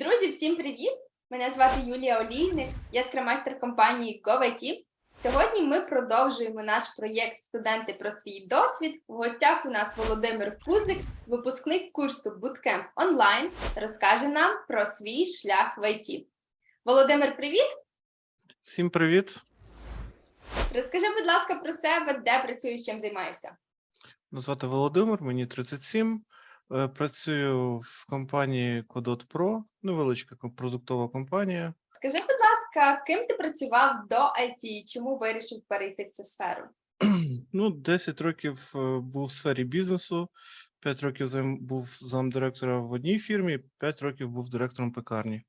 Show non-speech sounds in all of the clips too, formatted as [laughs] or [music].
Друзі, всім привіт! Мене звати Юлія Олійник, я скрамастер компанії GoVIT. Сьогодні ми продовжуємо наш проєкт Студенти про свій досвід. В гостях у нас Володимир Кузик, випускник курсу Bootcamp онлайн, розкаже нам про свій шлях в ІТ. Володимир, привіт! Всім привіт! Розкажи, будь ласка, про себе, де працюєш, чим займаєшся. Звати Володимир, мені 37. Е, Працюю в компанії Codot Pro, невеличка продуктова компанія. Скажи, будь ласка, ким ти працював до IT? Чому вирішив перейти в цю сферу? [clears throat] Ну, 10 років е, був в сфері бізнесу, 5 років займ- був замдиректора в одній фірмі, 5 років був директором пекарні.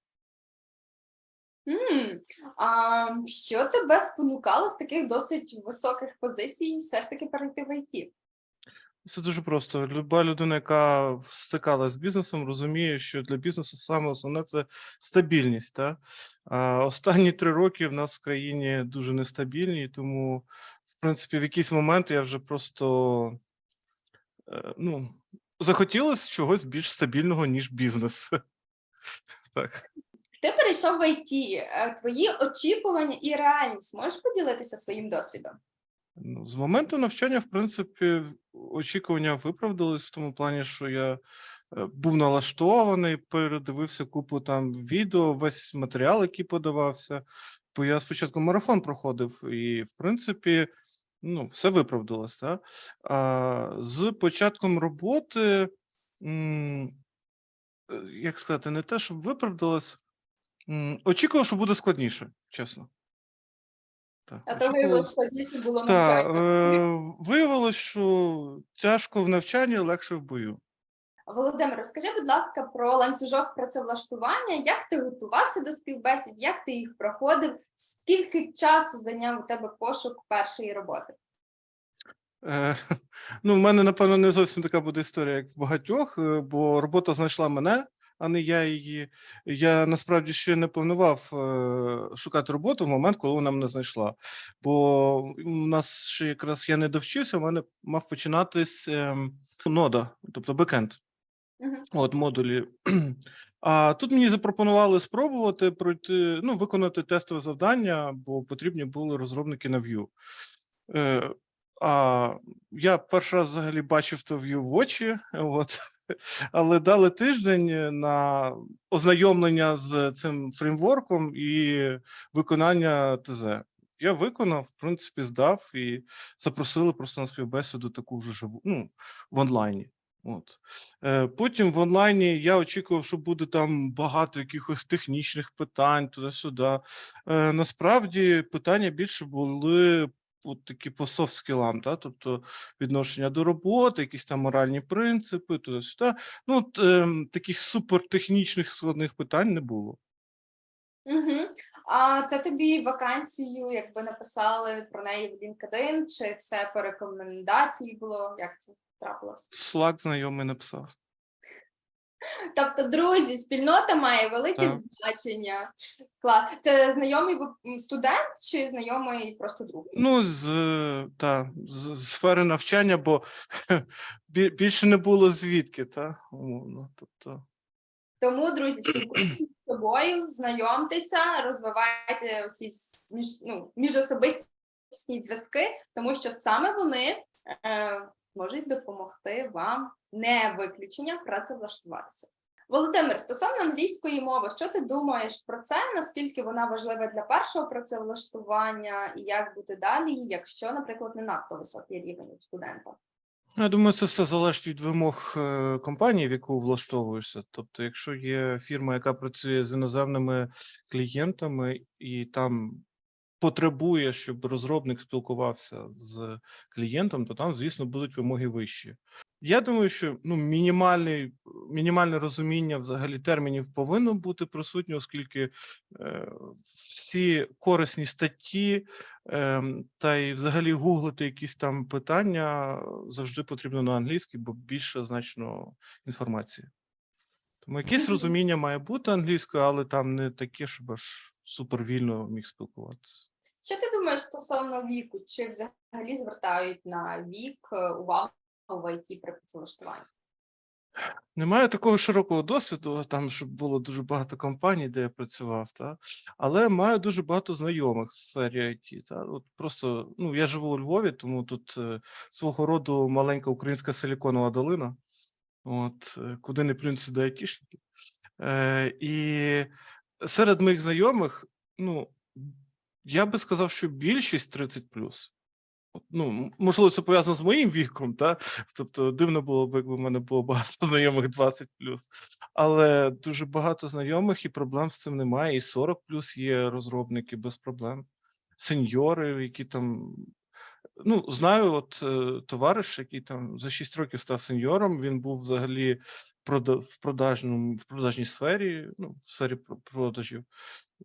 М, А що тебе спонукало з таких досить високих позицій все ж таки перейти в ІТ? Це дуже просто. Люба людина, яка стикалася з бізнесом, розуміє, що для бізнесу саме основне це стабільність. Та? А останні три роки в нас в країні дуже нестабільні, тому, в принципі, в якийсь момент я вже просто е, ну, захотілося чогось більш стабільного, ніж бізнес. [laughs] Так. Ти перейшов в ІТ. Е, Твої очікування і реальність можеш поділитися своїм досвідом? Ну, з моменту навчання, в принципі, очікування виправдались в тому плані, що я е, був налаштований, передивився купу там відео, весь матеріал, який подавався. Бо я спочатку марафон проходив, і, в принципі, ну, все виправдалось. Та? А, з початком роботи, е, як сказати, не те, щоб виправдалось, очікував, що буде складніше, чесно. Так, А то виявилося складніше було так, навчання. е, виявилось, що тяжко в навчанні, легше в бою. Володимир, розкажи, будь ласка, про ланцюжок працевлаштування. Як ти готувався до співбесід, як ти їх проходив? Скільки часу зайняв у тебе пошук першої роботи? Е, [laughs] ну, в мене, напевно, не зовсім така буде історія, як в багатьох, е, бо робота знайшла мене, а не я її. Я насправді ще не планував е, шукати роботу в момент, коли вона мене знайшла. Бо у нас ще якраз я не довчився, у мене мав починатись ем, нода, тобто бекенд. Мгм. От модулі. А тут мені запропонували спробувати пройти, ну, виконати тестове завдання, бо потрібні були розробники на Vue. Е, а я перший раз взагалі бачив то Vue в очі, от. Але дали тиждень на ознайомлення з цим фреймворком і виконання ТЗ. Я виконав, в принципі, здав і запросили просто на співбесіду таку вже живу, ну, в онлайні. От. Е, Потім в онлайні я очікував, що буде там багато якихось технічних питань туди-сюди. Е, Насправді питання більше були от такі по софт скілам, да? тобто відношення до роботи, якісь там моральні принципи, туди-сюди. Ну, от, ем, таких супертехнічних складних питань не було. Угу. А це тобі вакансію, якби написали про неї в LinkedIn, чи це по рекомендації було? Як це трапилось? Slack знайомий написав. Тобто, друзі, спільнота має велике Так. значення. Клас. Це знайомий студент чи знайомий просто друг? Ну, з, е, та, з, з сфери навчання, бо [laughs] більше не було звідки, та, умовно. Тобто, Тому, друзі, спілкуйтесь з собою, знайомтеся, розвивайте ці ну, міжособистісні зв'язки, тому що саме вони е, можуть допомогти вам не виключення працевлаштуватися. Володимир, стосовно англійської мови, що ти думаєш про це? Наскільки вона важлива для першого працевлаштування, і як бути далі, якщо, наприклад, не надто високий рівень у студента? я думаю, це все залежить від вимог е, компанії, в яку влаштовуєшся. Тобто, якщо є фірма, яка працює з іноземними клієнтами, і там потребує, щоб розробник спілкувався з клієнтом, то там, звісно, будуть вимоги вищі. Я думаю, що ну, мінімальний, мінімальне розуміння взагалі термінів повинно бути присутнє, оскільки е, всі корисні статті е, та й взагалі гуглити якісь там питання завжди потрібно на англійській, бо більше значно інформації. Тому якесь розуміння має бути англійською, але там не таке, щоб аж супервільно міг спілкуватися. Що ти думаєш стосовно віку? Чи взагалі звертають на вік е, увагу в ІТ при працевлаштуванні? Немає такого широкого досвіду, там, щоб було дуже багато компаній, де я працював, та? але маю дуже багато знайомих в сфері IT. Та? От просто, ну, я живу у Львові, тому тут е, свого роду маленька українська силіконова долина, от, е, куди не плюнься до айтішників. Е, і серед моїх знайомих, ну, я би сказав, що більшість 30 От, Ну, можливо, це пов'язано з моїм віком, та? Тобто дивно було б, якби в мене було багато [laughs] знайомих 20 Але дуже багато знайомих і проблем з цим немає. І 40 є розробники без проблем. Сеньори, які там. Ну, знаю, от е, товариш, який там за 6 років став сеньором. Він був взагалі в продажному в продажній сфері, ну, в сфері продажів.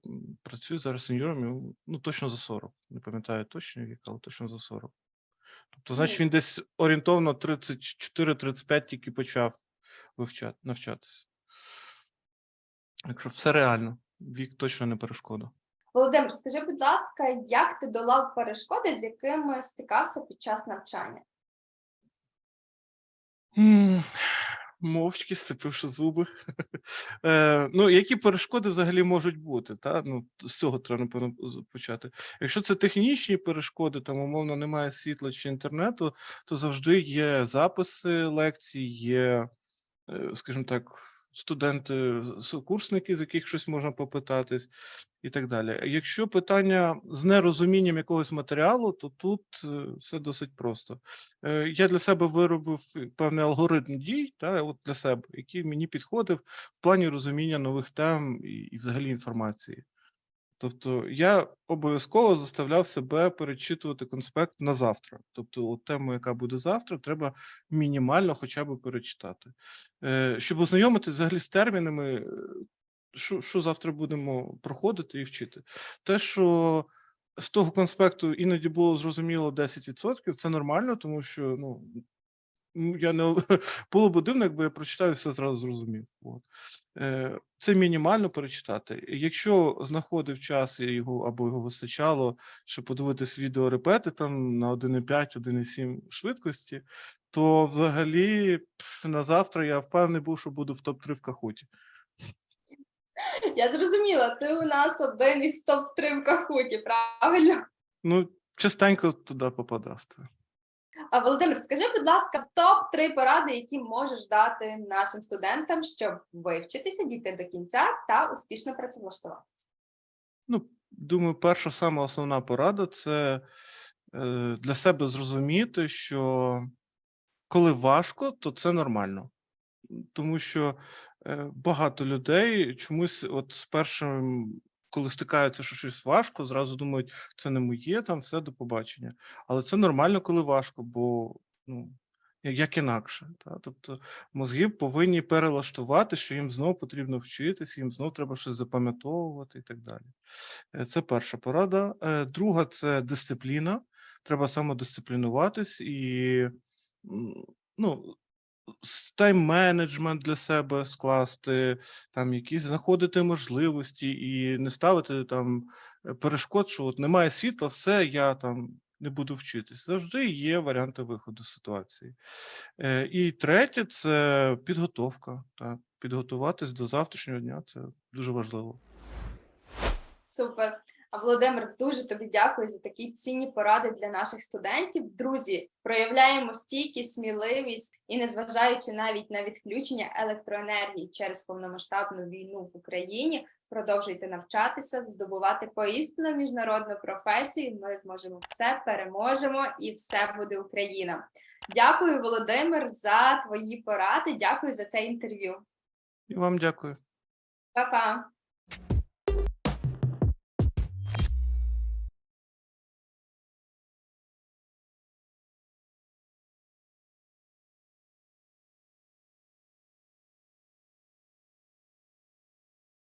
М, Працює зараз сеньором, ну точно за 40. Не пам'ятаю точно вік, але точно за 40. Тобто, значить, він десь орієнтовно 34-35 тільки почав вивчати, навчатися. Якщо все реально, вік точно не перешкода. Володимир, скажи, будь ласка, як ти долав перешкоди, з якими стикався під час навчання? Мовчки, сцепивши зуби. [laughs] Е, ну, які перешкоди взагалі можуть бути? Та? Ну, з цього треба, напевно, почати. Якщо це технічні перешкоди, там, умовно, немає світла чи інтернету, то завжди є записи лекцій, є, е, скажімо так, студенти, сокурсники, з яких щось можна попитатись, і так далі. Якщо питання з нерозумінням якогось матеріалу, то тут е, все досить просто. Е, Я для себе виробив певний алгоритм дій, та, от для себе, який мені підходив в плані розуміння нових тем і, і взагалі інформації. Тобто я обов'язково заставляв себе перечитувати конспект на завтра. Тобто, от тему, яка буде завтра, треба мінімально хоча б перечитати. Е, Щоб ознайомитися взагалі з термінами, е, що, що завтра будемо проходити і вчити. Те, що з того конспекту іноді було зрозуміло 10%, це нормально, тому що ну, я не [laughs] було б дивно, якби я прочитав і все зразу зрозумів. От. Е, Це мінімально перечитати. Якщо знаходив час його або його вистачало, щоб подивитись відеорепети там на 1,5, 1,7 швидкості, то взагалі на завтра я впевнений був, що буду в топ-3 в кахуті. Я зрозуміла, ти у нас один із топ-3 в Кахуті, правильно? Ну, частенько туди попадав. Володимир, скажи, будь ласка, топ-3 поради, які можеш дати нашим студентам, щоб вивчитися, дійти до кінця та успішно працевлаштуватися. Ну, думаю, перша сама основна порада це е, для себе зрозуміти, що коли важко, то це нормально. Тому що е, багато людей чомусь, от з першим, коли стикаються, що щось важко, зразу думають, це не моє, там все до побачення. Але це нормально, коли важко, бо ну, як інакше. Та? Тобто мозги повинні перелаштувати, що їм знову потрібно вчитися, їм знову треба щось запам'ятовувати і так далі. Е, Це перша порада. Е, Друга це дисципліна. Треба самодисциплінуватись і ну, тайм-менеджмент для себе скласти, там якісь знаходити можливості і не ставити там е, перешкод, що от немає світла, все, я там не буду вчитись. Завжди є варіанти виходу з ситуації. Е, І третє це підготовка. Так. Підготуватись до завтрашнього дня це дуже важливо. Супер. Володимир, дуже тобі дякую за такі цінні поради для наших студентів. Друзі, проявляємо стійкість, сміливість і, незважаючи навіть на відключення електроенергії через повномасштабну війну в Україні, продовжуйте навчатися, здобувати поістину міжнародну професію. Ми зможемо все, переможемо і все буде Україна. Дякую, Володимир, за твої поради. Дякую за це інтерв'ю. І вам дякую. Па-па!